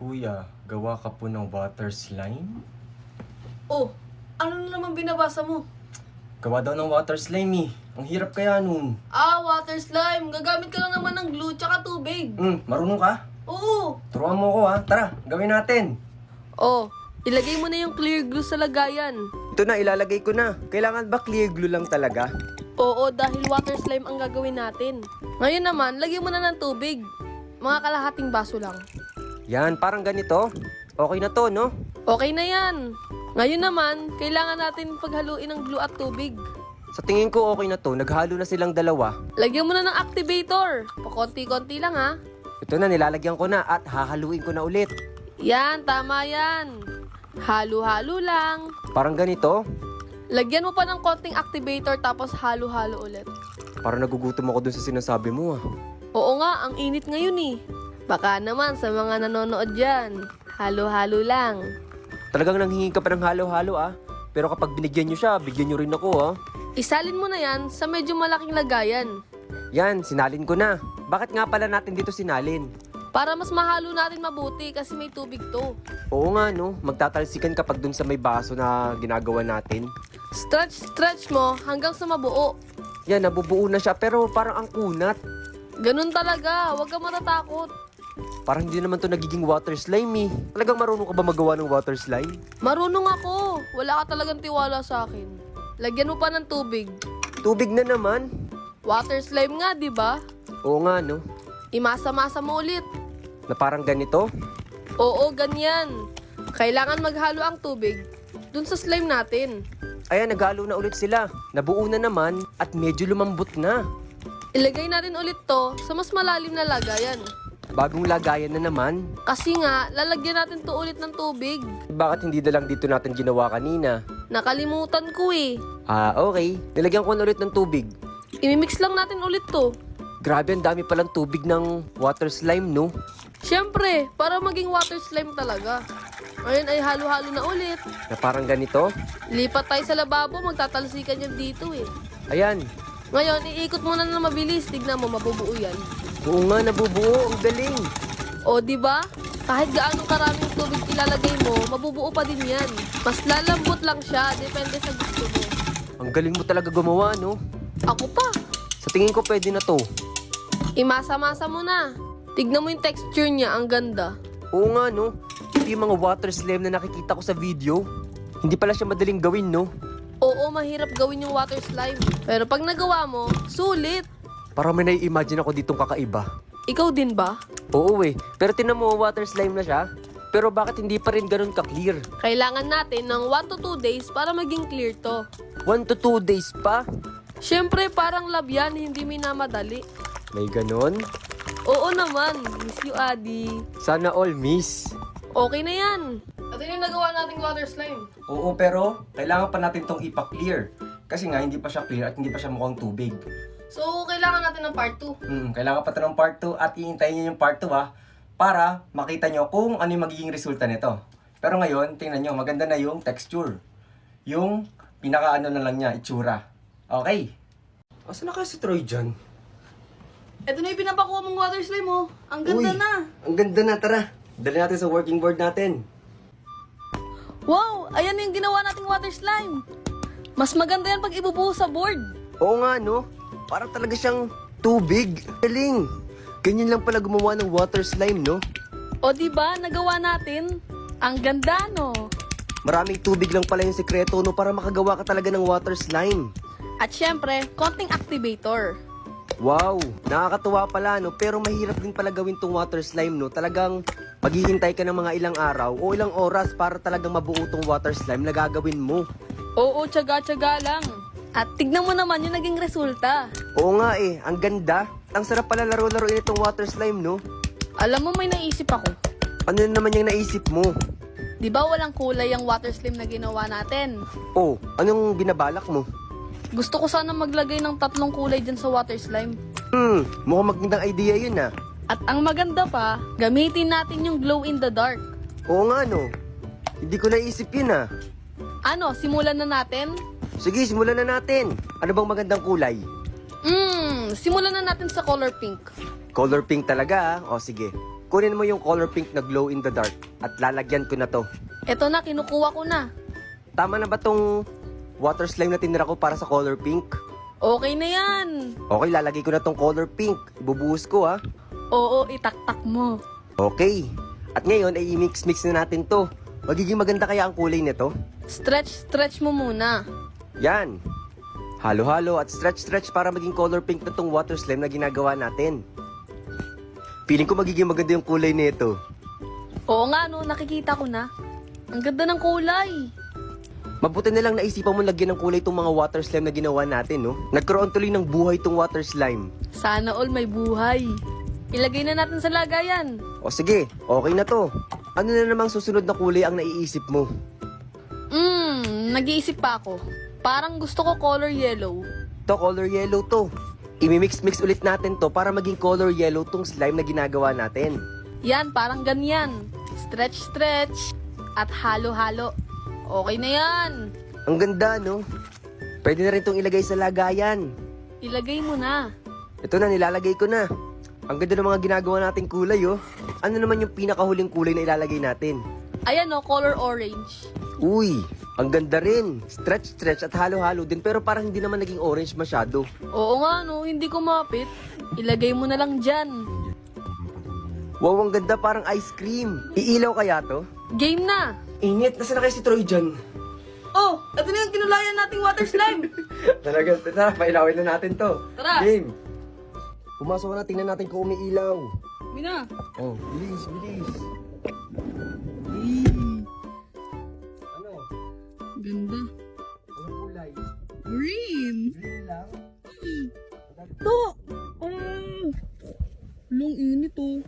Kuya, gawa ka po ng water slime? Oh, ano na naman binabasa mo? Gawa daw ng water slime eh. Ang hirap kaya nun. Ah, water slime. Gagamit ka lang naman ng glue tsaka tubig. Hmm, marunong ka? Oo. Turuan mo ko ha. Tara, gawin natin. Oh, ilagay mo na yung clear glue sa lagayan. Ito na, ilalagay ko na. Kailangan ba clear glue lang talaga? Oo, dahil water slime ang gagawin natin. Ngayon naman, lagyan mo na ng tubig. Mga kalahating baso lang. Yan, parang ganito. Okay na to, no? Okay na yan. Ngayon naman, kailangan natin paghaluin ng glue at tubig. Sa tingin ko okay na to. Naghalo na silang dalawa. Lagyan mo na ng activator. Pakonti-konti lang ha. Ito na, nilalagyan ko na at hahaluin ko na ulit. Yan, tama yan. Halo-halo lang. Parang ganito. Lagyan mo pa ng konting activator tapos halo-halo ulit. Parang nagugutom ako dun sa sinasabi mo ah. Oo nga, ang init ngayon eh. Baka naman sa mga nanonood dyan, halo-halo lang. Talagang nanghingi ka pa ng halo-halo ah. Pero kapag binigyan nyo siya, bigyan nyo rin ako ah. Isalin mo na yan sa medyo malaking lagayan Yan, sinalin ko na. Bakit nga pala natin dito sinalin? para mas mahalo natin mabuti kasi may tubig to. Oo nga no, magtatalsikan kapag dun sa may baso na ginagawa natin. Stretch, stretch mo hanggang sa mabuo. Yan, nabubuo na siya pero parang ang kunat. Ganun talaga, huwag ka matatakot. Parang hindi naman to nagiging water slime eh. Talagang marunong ka ba magawa ng water slime? Marunong ako, wala ka talagang tiwala sa akin. Lagyan mo pa ng tubig. Tubig na naman. Water slime nga, di ba? Oo nga no, Imasa-masa mo ulit. na parang ganito. Oo, ganyan. Kailangan maghalo ang tubig dun sa slime natin. Ayan, naghalo na ulit sila. Nabuo na naman at medyo lumambot na. Ilagay natin ulit to sa mas malalim na lagayan. Bagong lagayan na naman. Kasi nga, lalagyan natin to ulit ng tubig. Bakit hindi na lang dito natin ginawa kanina? Nakalimutan ko eh. Ah, okay. Nilagyan ko na ulit ng tubig. Imimix lang natin ulit to. Grabe, ang dami palang tubig ng water slime, no? Siyempre, para maging water slime talaga. Ngayon ay halo-halo na ulit. Na parang ganito. Lipat tayo sa lababo, magtatalsikan yan dito eh. Ayan. Ngayon, iikot mo na na mabilis. Tignan mo, mabubuo yan. Oo nga, nabubuo. Ang galing. O, di ba? Kahit gaano karaming tubig ilalagay mo, mabubuo pa din yan. Mas lalambot lang siya, depende sa gusto mo. Ang galing mo talaga gumawa, no? Ako pa. Sa tingin ko pwede na to. Imasa-masa mo na. Tignan mo yung texture niya, ang ganda. Oo nga, no? Ito yung mga water slime na nakikita ko sa video. Hindi pala siya madaling gawin, no? Oo, mahirap gawin yung water slime. Pero pag nagawa mo, sulit. Parang may nai-imagine ako ditong kakaiba. Ikaw din ba? Oo eh. Pero tinan mo, water slime na siya. Pero bakit hindi pa rin ganun ka-clear? Kailangan natin ng 1 to 2 days para maging clear to. 1 to 2 days pa? Siyempre, parang lab yan, hindi minamadali. May ganon? Oo naman, miss you, Adi. Sana all miss. Okay na yan. Ito yung nagawa nating water slime. Oo, pero kailangan pa natin tong ipa-clear. Kasi nga, hindi pa siya clear at hindi pa siya mukhang tubig. So, kailangan natin ng part 2. Hmm, kailangan pa ito ng part 2 at iintayin niyo yung part 2 ha, para makita nyo kung ano yung magiging resulta nito. Pero ngayon, tingnan nyo, maganda na yung texture. Yung pinaka-ano na lang niya, itsura. Okay. Asa na kaya si Troy dyan? Ito na yung pinapakuha mong water slime, oh. Ang ganda Uy, na. Ang ganda na, tara. Dali natin sa working board natin. Wow, ayan yung ginawa nating water slime. Mas maganda yan pag ibubuo sa board. Oo nga, no? Parang talaga siyang tubig. Galing. Ganyan lang pala gumawa ng water slime, no? O di ba nagawa natin? Ang ganda, no? Maraming tubig lang pala yung sekreto, no? Para makagawa ka talaga ng water slime. At syempre, konting activator. Wow, nakakatuwa pala no, pero mahirap din pala gawin tong water slime no. Talagang maghihintay ka ng mga ilang araw o ilang oras para talagang mabuo tong water slime na gagawin mo. Oo, tsaga-tsaga lang. At tignan mo naman yung naging resulta. Oo nga eh, ang ganda. Ang sarap pala laro-laruin itong water slime no. Alam mo, may naisip ako. Ano na naman yung naisip mo? Di ba walang kulay ang water slime na ginawa natin? Oh, anong binabalak mo? Gusto ko sana maglagay ng tatlong kulay dyan sa water slime. Hmm, mukhang magandang idea yun ah. At ang maganda pa, gamitin natin yung glow in the dark. Oo nga no. Hindi ko naisip yun ah. Ano, simulan na natin? Sige, simulan na natin. Ano bang magandang kulay? Hmm, simulan na natin sa color pink. Color pink talaga ah. O sige. kunin mo yung color pink na glow in the dark at lalagyan ko na to. Eto na, kinukuha ko na. Tama na ba tong water slime na tinira ko para sa color pink? Okay na yan. Okay, lalagay ko na tong color pink. Ibubuhos ko ha. Oo, itaktak mo. Okay. At ngayon ay i-mix-mix na natin to. Magiging maganda kaya ang kulay nito? Stretch, stretch mo muna. Yan. Halo-halo at stretch-stretch para maging color pink na tong water slime na ginagawa natin. Feeling ko magiging maganda yung kulay nito. Oo nga, no, nakikita ko na. Ang ganda ng kulay. Mabuti na lang naisipan mo lagyan ng kulay itong mga water slime na ginawa natin, no? Nagkaroon tuloy ng buhay itong water slime. Sana all may buhay. Ilagay na natin sa lagayan. O sige, okay na to. Ano na namang susunod na kulay ang naiisip mo? Hmm, nag-iisip pa ako. Parang gusto ko color yellow. To color yellow to. Imimix-mix ulit natin to para maging color yellow tong slime na ginagawa natin. Yan, parang ganyan. Stretch, stretch. At halo-halo. Okay na yan. Ang ganda, no? Pwede na rin tong ilagay sa lagayan. Ilagay mo na. Ito na, nilalagay ko na. Ang ganda ng mga ginagawa nating kulay, oh. Ano naman yung pinakahuling kulay na ilalagay natin? Ayan o, color orange. Uy, ang ganda rin. Stretch, stretch at halo-halo din pero parang hindi naman naging orange masyado. Oo nga no, hindi ko mapit. Ilagay mo na lang dyan. Wow, ang ganda parang ice cream. Iilaw kaya to? Game na. Init, nasa na kayo si Troy dyan? Oh, ito na yung kinulayan nating water slime. Talaga, tara, pailawin na natin to. Tara. Game. Pumasok na, tingnan natin kung umiilaw. Mina. Oh, bilis, bilis. Ganda. Anong kulay? Green. Green lang? To! Um, long init oh.